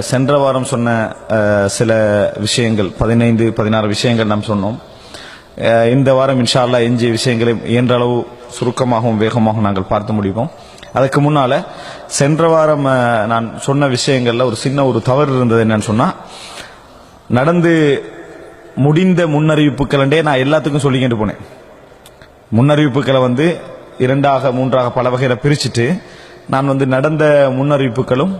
சென்ற வாரம் சொன்ன சில விஷயங்கள் பதினைந்து பதினாறு விஷயங்கள் நாம் சொன்னோம். இந்த வாரம் இன்ஷால்லா எஞ்சிய விஷயங்களை இயன்றளவு சுருக்கமாகவும் வேகமாகவும் நாங்கள் பார்த்து முடிவோம் அதுக்கு முன்னால சென்ற வாரம் நான் சொன்ன விஷயங்கள்ல ஒரு சின்ன ஒரு தவறு இருந்தது என்னன்னு சொன்னா நடந்து முடிந்த முன்னறிவிப்புகளே நான் எல்லாத்துக்கும் சொல்லிக்கிட்டு போனேன். முன்னறிவிப்புகளை வந்து இரண்டாக மூன்றாக பல வகையில பிரிச்சுட்டு நான் வந்து நடந்த முன்னறிவிப்புகளும்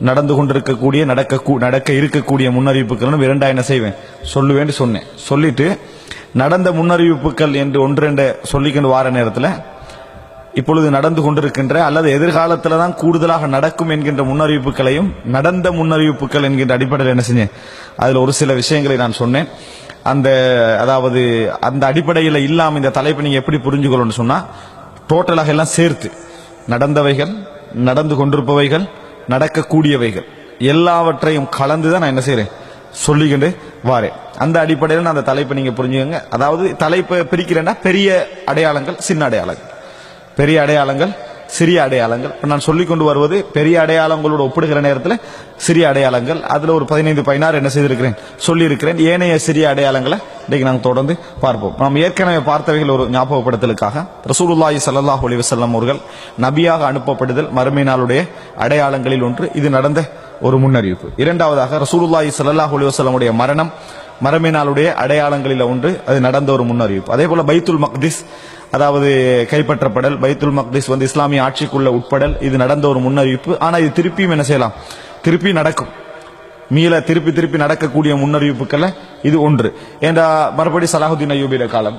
நடந்து கொண்டிருக்கக்கூடிய நடக்க நடக்க இருக்கக்கூடிய முன்னறிவிப்புகளும் இரண்டா என்ன செய்வேன்? சொல்லுவேன்னு சொன்னேன். சொல்லிட்டு நடந்த முன்னறிவிப்புகள் என்று ஒன்றென்று சொல்லிக்கொண்டு வார நேரத்தில் இப்பொழுது நடந்து கொண்டிருக்கின்ற அல்லது எதிர்காலத்தில் தான் கூடுதலாக நடக்கும் என்கின்ற முன்னறிவிப்புகளையும் நடந்த முன்னறிவிப்புகள் என்கின்ற அடிப்படையில் என்ன செஞ்சேன்? அதில் ஒரு சில விஷயங்களை நான் சொன்னேன். அந்த அதாவது அந்த அடிப்படையில் இல்லாமல் இந்த தலைப்பை நீங்கள் எப்படி புரிஞ்சுக்கணும்னு சொன்னால் டோட்டலாக எல்லாம் சேர்த்து நடந்தவைகள் நடந்து கொண்டிருப்பவைகள் நடக்கக்கூடியவைகள். எல்லாவற்றையும் கலந்து தான் நான் என்ன செய்கிறேன் சொல்லிக்கொண்டு வாரேன். அந்த அடிப்படையில் நான் அந்த தலைப்பை நீங்கள் புரிஞ்சுக்கோங்க. அதாவது தலைப்பை பிரிக்கிறேன்னா பெரிய அடையாளங்கள் சின்ன அடையாளங்கள். பெரிய அடையாளங்கள் சிறிய அடையாளங்கள். இப்போ நான் சொல்லிக் கொண்டு வருவது பெரிய அடையாளங்களோடு ஒப்பிடுகிற நேரத்தில் சிறிய அடையாளங்கள். அதில் ஒரு பதினைந்து பதினாறு என்ன செய்திருக்கிறேன்? சொல்லியிருக்கிறேன். ஏனைய சிறிய அடையாளங்களை இன்றைக்கு நாங்கள் தொடர்ந்து பார்ப்போம். நாம் ஏற்கனவே பார்த்தவைகள் ஒரு ஞாபகப்படுத்தலுக்காக. ரசூலுல்லாஹி சல்லாஹ் அலைஹி வஸல்லம் அவர்கள் நபியாக அனுப்பப்படுதல் மறுமை நாளுடைய அடையாளங்களில் ஒன்று. இது நடந்த ஒரு முன்னறிவிப்பு. இரண்டாவதாக ரசூலுல்லாஹி சல்லாஹ் அலைஹி வஸல்லமுடைய மரணம் மரமினாலுடைய அடையாளங்களில் ஒன்று. அது நடந்த ஒரு முன்னறிவிப்பு. அதே போல பைத்துல் மக்திஸ் அதாவது கைப்பற்றப்படல் பைத்துல் மக்திஸ் வந்து இஸ்லாமிய ஆட்சிக்குள்ள உட்படல் இது நடந்த ஒரு முன்னறிவிப்பு. ஆனா இது திருப்பியும் என்ன செய்யலாம்? திருப்பி நடக்கும். மீள திருப்பி திருப்பி நடக்கக்கூடிய முன்னறிவிப்புகள்ல இது ஒன்று. ஏண்டா மறுபடி சலாஹுதீன் அய்யூபியோட காலம்?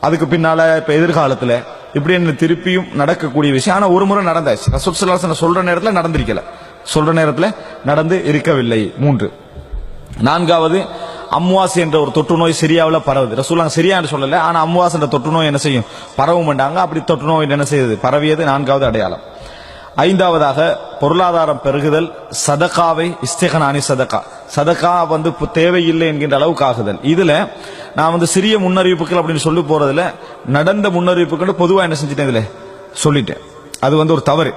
அதுக்கு பின்னால இப்ப எதிர்காலத்துல இப்படி என்ன திருப்பியும் நடக்கக்கூடிய விஷயம். ஆனா ஒரு முறை நடந்தாச்சு. ரசூல் ஸல்லல்லாஹு சொல்ற நேரத்துல நடந்திருக்கல. சொல்ற நேரத்துல நடந்து இருக்கவில்லை. மூன்று. நான்காவது அம்வாஸ் என்ற ஒரு தொற்று நோய் சிரியாவில் பரவுது. ரசூலாங்க சிரியான்னு சொல்லல. ஆனா அம்வாஸ் என்ற தொற்று நோய் என்ன செய்யும்? பரவும் மாட்டாங்க அப்படி தொற்று நோய் என்ன செய்யுது? பரவியது நான்காவது அடையாளம். ஐந்தாவதாக பொருளாதாரம் பெருகுதல் சதகாவை இஸ்திகனானி சதகா. சதக்கா வந்து தேவையில்லை என்கின்ற அளவுக்கு ஆகுதல். இதுல நான் வந்து சிறிய முன்னறிவிப்புகள் அப்படின்னு சொல்லி போறதுல நடந்த முன்னறிவிப்புகள் பொதுவாக என்ன செஞ்சுட்டேன் இதுல? சொல்லிட்டேன். அது வந்து ஒரு தவறு.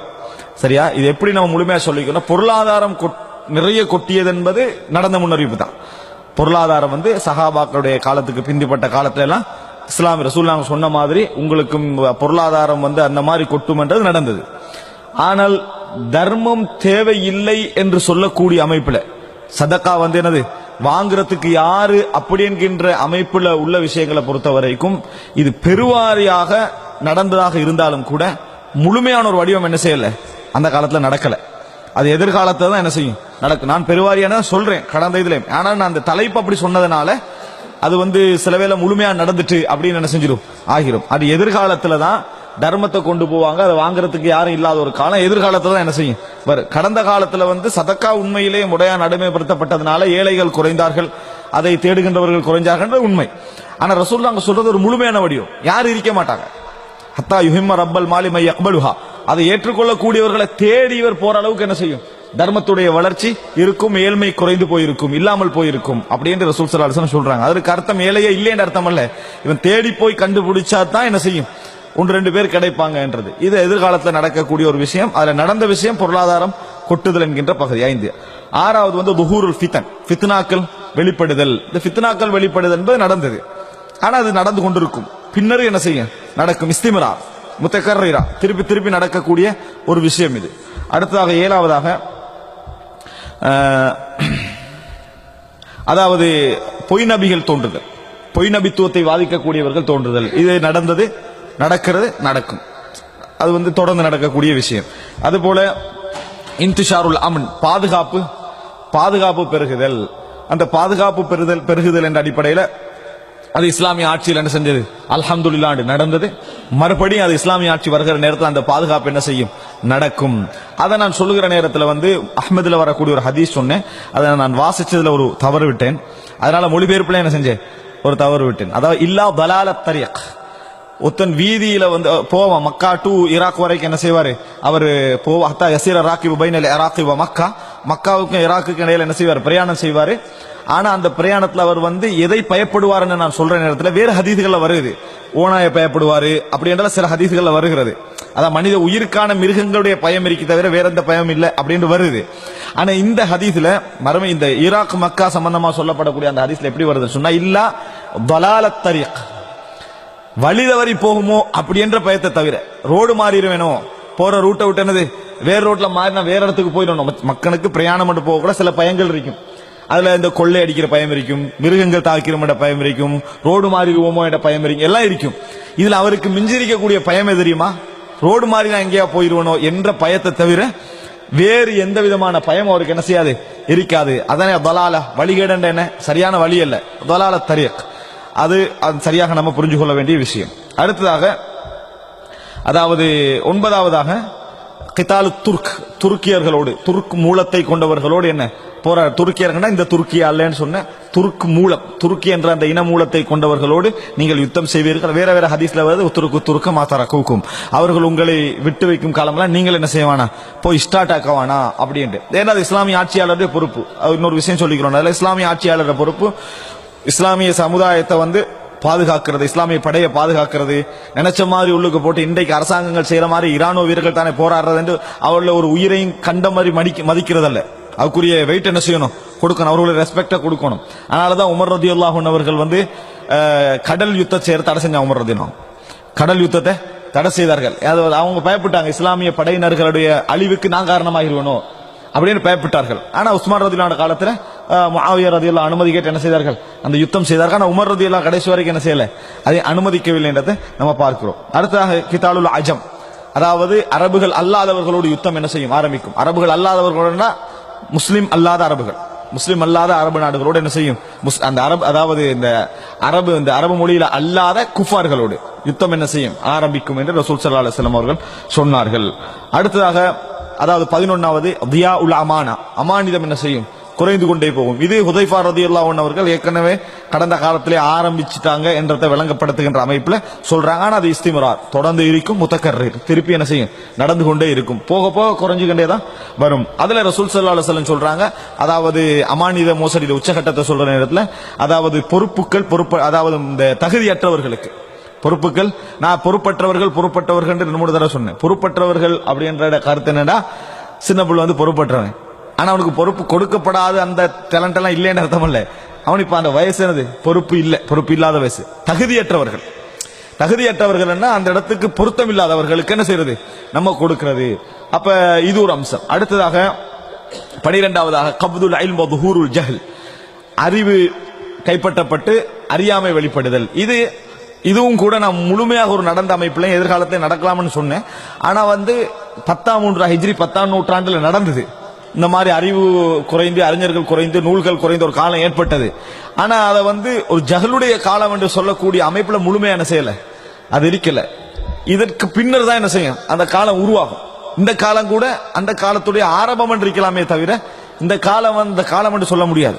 சரியா? இது எப்படி நம்ம முழுமையா சொல்லிக்கணும்? பொருளாதாரம் கொட்- நிறைய கொட்டியது என்பது நடந்த முன்னறிவிப்பு தான். பொருளாதாரம் வந்து சஹாபாக்களுடைய காலத்துக்கு பிந்திப்பட்ட காலத்துல எல்லாம் இஸ்லாம் நாங்கள் சொன்ன மாதிரி உங்களுக்கும் பொருளாதாரம் வந்து அந்த மாதிரி கொட்டுமன்றது நடந்தது. ஆனால் தர்மம் தேவையில்லை என்று சொல்லக்கூடிய அமைப்புல சதக்கா வந்து என்னது? வாங்குறதுக்கு யாரு அப்படி என்கின்ற அமைப்புல உள்ள விஷயங்களை பொறுத்த வரைக்கும் இது பெருவாரியாக நடந்ததாக இருந்தாலும் கூட முழுமையான ஒரு வடிவம் என்ன செய்யல? அந்த காலத்துல நடக்கலை. அது எதிர்காலத்தை தான் என்ன செய்யும்? நடக்கும். நான் பெருவாரியான? சொல்றேன். கடந்த இதுல. ஆனா நான் அந்த தலைப்பு அப்படி சொன்னதுனால அது வந்து சில வேளை முழுமையா நடந்துட்டு அப்படின்னு என்ன செஞ்சிடும் ஆகிரும். அது எதிர்காலத்துல தான் தர்மத்தை கொண்டு போவாங்க. அதை வாங்குறதுக்கு யாரும் இல்லாத ஒரு காலம். எதிர்காலத்துல தான் என்ன செய்யும்? வரும் கடந்த காலத்துல வந்து சதக்கா உண்மையிலே முறையா நடைமுறைப்படுத்தப்பட்டதுனால ஏழைகள் குறைந்தார்கள். அதை தேடுகின்றவர்கள் குறைஞ்சார்கள் உண்மை. ஆனா ரசூல் அங்க சொல்றது ஒரு முழுமையான வடிவம். யாரும் இருக்க மாட்டாங்க. ஹத்தா யுஹிம்ம ரப்பல் மாலிமை அக்பலுஹா அதை ஏற்றுக்கொள்ளக்கூடியவர்களை தேடி இவர் போற அளவுக்கு என்ன செய்யும்? தர்மத்துடைய வளர்ச்சி இருக்கும் ஏழ்மை குறைந்து போயிருக்கும் இல்லாமல் போயிருக்கும் அப்படின்னு ரசூல் ஸல்லல்லாஹு சொல்றாங்க. அதற்கு அர்த்தம் ஏழையே இல்லைன்னு அர்த்தம் அல்ல. இவன் தேடி போய் கண்டுபிடிச்சா தான் என்ன செய்யும்? ஒன்று ரெண்டு பேர் கிடைப்பாங்கன்றது. இது எதிர்காலத்தில் நடக்கக்கூடிய ஒரு விஷயம். அதுல நடந்த விஷயம் பொருளாதாரம் கொட்டுதல் என்கின்ற பகுதி. ஐந்து. ஆறாவது வந்து துஹூருல் ஃபித்தன் ஃபித்னாக்கள் வெளிப்படுதல். இந்த ஃபித்னாக்கள் வெளிப்படுதல் என்பது நடந்தது. ஆனால் அது நடந்து கொண்டிருக்கும். பின்னர் என்ன செய்யும்? நடக்கும். இஸ்திமரா முத்தக்கர்ரா திருப்பி திருப்பி நடக்கக்கூடிய ஒரு விஷயம் இது. அடுத்ததாக ஏழாவதாக அதாவது பொய் நபிகள் தோன்றுதல். பொய் நபித்துவத்தை வாதிக்கக்கூடியவர்கள் தோன்றுதல். இது நடந்தது நடக்கிறது நடக்கும். அது வந்து தொடர்ந்து நடக்கக்கூடிய விஷயம். அதுபோல இன்திஷாருல் அமன் பாதுகாப்பு பாதுகாப்பு பெருகுதல். அந்த பாதுகாப்பு பெறுதல் பெருகுதல் என்ற அடிப்படையில் அது இஸ்லாமிய ஆட்சியில் என்ன செஞ்சது? அல்ஹம்துலில்லாஹ் நடந்தது. மறுபடியும் அது இஸ்லாமிய ஆட்சி வருகிற நேரத்தில் அந்த பாதுகாப்பு என்ன செய்யும்? நடக்கும். அதை நான் சொல்லுகிற நேரத்தில் வந்து அஹ்மதுல வரக்கூடிய ஒரு ஹதீஸ் சொன்னேன். அதை நான் வாசிச்சதுல ஒரு தவறு விட்டேன். அதனால மொழிபெயர்ப்புல என்ன செஞ்சேன்? ஒரு தவறு விட்டேன். அதாவது இல்லா பலால தரியக் ஒத்தன் வீதியில வந்து போவான். மக்கா டு ஈராக் வரைக்கும் என்ன செய்வாரு? அவர் போவா ஹத்தா யசீர ராக்கிபு பைனல் இராக்கி மக்கா. மக்காவுக்கும் ஈராக்குக்கும் இடையில என்ன செய்வார்? பிரயாணம் செய்வாரு. ஆனா அந்த பிரயாணத்துல அவர் வந்து எதை பயப்படுவாருன்னு நான் சொல்ற நேரத்துல வேறு ஹதீதுகள்ல வருது. ஓனாய பயப்படுவாரு அப்படின்ற சில ஹதீதுகள்ல வருகிறது. அதான் மனித உயிருக்கான மிருகங்களுடைய பயம் இருக்கு தவிர வேற எந்த பயம் இல்லை அப்படின்னு வருது. ஆனா இந்த ஹதீஸ்ல மறுமை இந்த ஈராக் மக்கா சம்பந்தமா சொல்லப்படக்கூடிய அந்த ஹதீஸ்ல எப்படி வருது சொன்னா இல்லா பலாலத் தரீக். வழி தவறி போகுமோ அப்படின்ற பயத்தை தவிர ரோடு மாறிடுவேனோ போற ரூட்டை விட்டு என்னது வேற ரோட்ல மாறினா வேற இடத்துக்கு போயிடணும். மக்களுக்கு பிரயாணம் மட்டும் போக கூட சில பயங்கள் இருக்கும். அதுல இந்த கொள்ளை அடிக்கிற பயம் இருக்கும் மிருகங்கள் தாக்கிற என்ற பயம் இருக்கும் ரோடு மாறிடுவோமோ என்ற பயம் இருக்கும் எல்லாம் இருக்கும். இதுல அவருக்கு மிஞ்சிருக்கக்கூடிய பயம் எது தெரியுமா? ரோடு மாறி நான் எங்கேயா போயிருவனோ என்ற பயத்தை தவிர வேறு எந்த விதமான பயம் அவருக்கு என்ன செய்யாது? இருக்காது. அதனே தலால வழிகேடன்ற என்ன? சரியான வழி அல்ல. தலால தரியக் அது அது சரியாக நம்ம புரிஞ்சு கொள்ள வேண்டிய விஷயம். அடுத்ததாக அதாவது ஒன்பதாவதாக கிதாலு துர்க் துருக்கியர்களோடு துர்க் மூலத்தை கொண்டவர்களோடு என்ன போற துருக்கியர்கள்னா இந்த துருக்கி அல்லன்னு சொன்ன துருக் மூலம் துருக்கி என்ற அந்த இன மூலத்தை கொண்டவர்களோடு நீங்கள் யுத்தம் செய்வீர்கள். வேற வேற ஹதீஸ்ல வருது துருக்கு துருக்க மாத்தார கூக்கும் அவர்கள் உங்களை விட்டு வைக்கும் காலமெல்லாம் நீங்கள் என்ன செய்வானா போய் ஸ்டார்ட் ஆக்கவானா? அப்படின்ட்டு. ஏன்னா அது இஸ்லாமிய ஆட்சியாளருடைய பொறுப்பு. அது இன்னொரு விஷயம் சொல்லிக்கிறோம். அதில் இஸ்லாமிய ஆட்சியாளருடைய பொறுப்பு இஸ்லாமிய சமுதாயத்தை வந்து பாதுகாக்கிறது இஸ்லாமிய படையை பாதுகாக்கிறது நினைச்ச மாதிரி உள்ளுக்கு போட்டு இன்றைக்கு அரசாங்கங்கள் செய்யற மாதிரி இராணுவ வீரர்கள் தானே போராடுறது என்று அவர்கள ஒரு உயிரையும் கண்ட மாதிரி மடிக்க மதிக்கிறதல்ல. அதுக்குரிய வெயிட் என்ன செய்யணும்? கொடுக்கணும். அவர்களுடைய ரெஸ்பெக்டை கொடுக்கணும். அதனாலதான் உமர் ரதி அவர்கள் வந்து கடல் யுத்தத்தை செய்கிற தடை செஞ்சாங்க உமர் ரதினம் கடல் யுத்தத்தை தடை செய்தார்கள். அதாவது அவங்க பயப்பட்டாங்க இஸ்லாமிய படையினர்களுடைய அழிவுக்கு நான் காரணமாகிருவனோ அப்படின்னு பயப்பட்டார்கள். ஆனா உஸ்மான் ரதிலான காலத்துல மாவியர் முஆவியா அனுமதி கேட்டு என்ன செய்தார்கள்? அந்த யுத்தம் செய்தார்கள். ஆனா உமர் ரதியெல்லாம் கடைசி வரைக்கும் என்ன செய்யல? அதை அனுமதிக்கவில்லை என்றதை நம்ம பார்க்கிறோம். அடுத்ததாக கிதாலுல் அஜம். அதாவது அரபுகள் அல்லாதவர்களோடு யுத்தம் என்ன செய்யும்? ஆரம்பிக்கும். அரபுகள் அல்லாதவர்களோடனா முஸ்லிம் அல்லாத அரபுகள். முஸ்லிம் அல்லாத அரபு நாடுகளோடு என்ன செய்யும்? முஸ்- அந்த அரபு அதாவது இந்த அரபு இந்த அரபு மொழியில அல்லாத குஃபார்களோடு யுத்தம் என்ன செய்யும்? ஆரம்பிக்கும் என்று ரசூல் சல்லா அலுவலம் அவர்கள் சொன்னார்கள். அடுத்ததாக அதாவது பதினொன்னாவது தியா உல் அமானா. அமானிதம் என்ன செய்யும்? குறைந்து கொண்டே போகும். இது ஹுதைஃபா ரதி அவர்கள் ஏற்கனவே கடந்த காலத்திலே ஆரம்பிச்சிட்டாங்க என்றதை விளங்கப்படுத்துகின்ற அமைப்பில் சொல்றாங்க. ஆனால் அது இஸ்திமரார். தொடர்ந்து இருக்கும் முத்தக்கர் திருப்பி என்ன செய்யும்? நடந்து கொண்டே இருக்கும். போக போக குறைஞ்சுக்கிட்டே தான் வரும். அதில் ரசூல் சல்லா அலுவலம் சொல்றாங்க அதாவது அமானித மோசடியில் உச்சகட்டத்தை சொல்ற நேரத்தில் அதாவது பொறுப்புகள் பொறுப்பு அதாவது இந்த தகுதியற்றவர்களுக்கு. பொறுப்புகள் நான் பொறுப்பற்றவர்கள் பொறுப்பற்றவர்கள் என்று ரெண்டு மூணு தடவை சொன்னேன். பொறுப்பற்றவர்கள் அப்படின்ற கருத்து என்னடா சின்ன பிள்ளை வந்து பொறுப்பற்றவன். ஆனா அவனுக்கு பொறுப்பு கொடுக்கப்படாத அந்த டேலண்ட் எல்லாம் இல்லைன்னு அர்த்தம் இல்ல. அவன் இப்ப அந்த வயசு என்னது? பொறுப்பு இல்லை. பொறுப்பு இல்லாத வயசு. தகுதியற்றவர்கள். தகுதியற்றவர்கள் என்ன? அந்த இடத்துக்கு பொருத்தம் இல்லாதவர்களுக்கு என்ன செய்யறது நம்ம கொடுக்கிறது. அப்ப இது ஒரு அம்சம். அடுத்ததாக பனிரெண்டாவதாக கப்துல் அயில் துஹூருல் ஜஹல். அறிவு கைப்பற்றப்பட்டு அறியாமை வெளிப்படுதல். இது இதுவும் கூட நான் முழுமையாக ஒரு நடந்த அமைப்புல எதிர்காலத்தில் நடக்கலாம்னு சொன்னேன். ஆனா வந்து பத்தாம் மூன்று ஹிஜ்ரி பத்தாம் நூற்றாண்டுல நடந்தது. இந்த மாதிரி அறிவு குறைந்து அறிஞர்கள் குறைந்து நூல்கள் குறைந்து ஒரு காலம் ஏற்பட்டது. ஆனா அதை வந்து ஒரு ஜகளுடைய காலம் என்று சொல்லக்கூடிய அமைப்புல முழுமையான என்ன செய்யல? அது இருக்கல. இதற்கு பின்னர் தான் என்ன செய்யும்? அந்த காலம் உருவாகும். இந்த காலம் கூட அந்த காலத்துடைய ஆரம்பம் என்று இருக்கலாமே தவிர இந்த காலம் அந்த இந்த காலம் என்று சொல்ல முடியாது.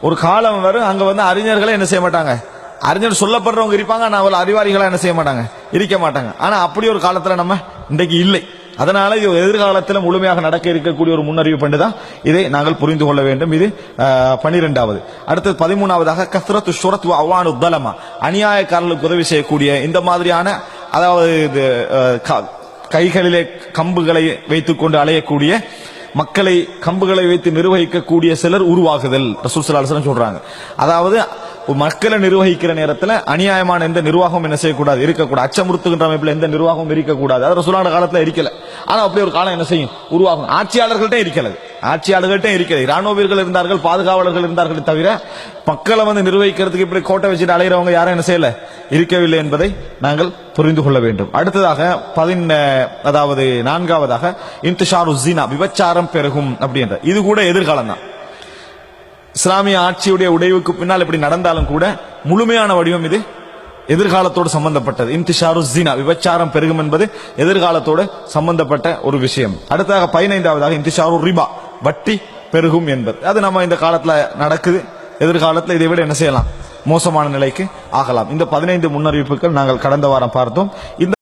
ஒரு காலம் வரும் அங்க வந்து அறிஞர்களை என்ன செய்ய மாட்டாங்க? அறிஞர் சொல்லப்படுறவங்க இருப்பாங்க ஆனால் அவள் அறிவாளிகளாக என்ன செய்ய மாட்டாங்க? இருக்க மாட்டாங்க. ஆனால் அப்படி ஒரு காலத்தில் நம்ம இன்றைக்கு இல்லை. அதனால இது எதிர்காலத்தில் முழுமையாக நடக்க இருக்கக்கூடிய ஒரு முன்னறிவிப்பு தான் இதை நாங்கள் புரிந்து கொள்ள வேண்டும். இது பனிரெண்டாவது. அடுத்தது பதிமூணாவதாக கஸ்ரத்து சுரத் அவானு தலமா. அநியாயக்காரர்களுக்கு உதவி செய்யக்கூடிய இந்த மாதிரியான அதாவது இது க- கைகளிலே கம்புகளை வைத்துக்கொண்டு அலையக்கூடிய மக்களை கம்புகளை வைத்து நிர்வகிக்கக்கூடிய சிலர் உருவாகுதல். ரசூல் ஸல்லல்லாஹு சொல்றாங்க. அதாவது மக்களை நிர்வகிக்கிற நேரத்தில் அநியாயமான எந்த நிர்வாகம் என்ன செய்யக்கூடாது இருக்கக்கூடாது. அச்சமுறுத்துகின்ற அமைப்பில் எந்த நிர்வாகமும் இருக்கக்கூடாது. அது ரசூலான காலத்தில் இருக்கல. ஆனால் அப்படி ஒரு காலம் என்ன செய்யும்? உருவாகும். ஆட்சியாளர்கள்ட்ட இருக்கிறது ஆட்சியாளர்கள்ட்ட இருக்கிறது ராணுவ வீரர்கள் இருந்தார்கள் பாதுகாவலர்கள் இருந்தார்கள் தவிர மக்களை வந்து நிர்வகிக்கிறதுக்கு இப்படி கோட்டை வச்சுட்டு அலைகிறவங்க யாரும் என்ன செய்யல? இருக்கவில்லை என்பதை நாங்கள் புரிந்து கொள்ள வேண்டும். அடுத்ததாக பதின அதாவது நான்காவதாக இன்திஷாரு ஜீனா விபச்சாரம் பெருகும் அப்படின்ற. இது கூட எதிர்காலம் தான். இஸ்லாமிய ஆட்சியுடைய உடைவுக்கு பின்னால் இப்படி நடந்தாலும் கூட முழுமையான வடிவம் இது எதிர்காலத்தோடு சம்பந்தப்பட்டது. இம்திஷாரு ஜினா விபச்சாரம் பெருகும் என்பது எதிர்காலத்தோடு சம்பந்தப்பட்ட ஒரு விஷயம். அடுத்ததாக பதினைந்தாவதாக இம்திஷாரு ரிபா வட்டி பெருகும் என்பது. அது நம்ம இந்த காலத்துல நடக்குது. எதிர்காலத்தில் இதை விட என்ன செய்யலாம்? மோசமான நிலைக்கு ஆகலாம். இந்த பதினைந்து முன்னறிவிப்புகள் நாங்கள் கடந்த வாரம் பார்த்தோம். இந்த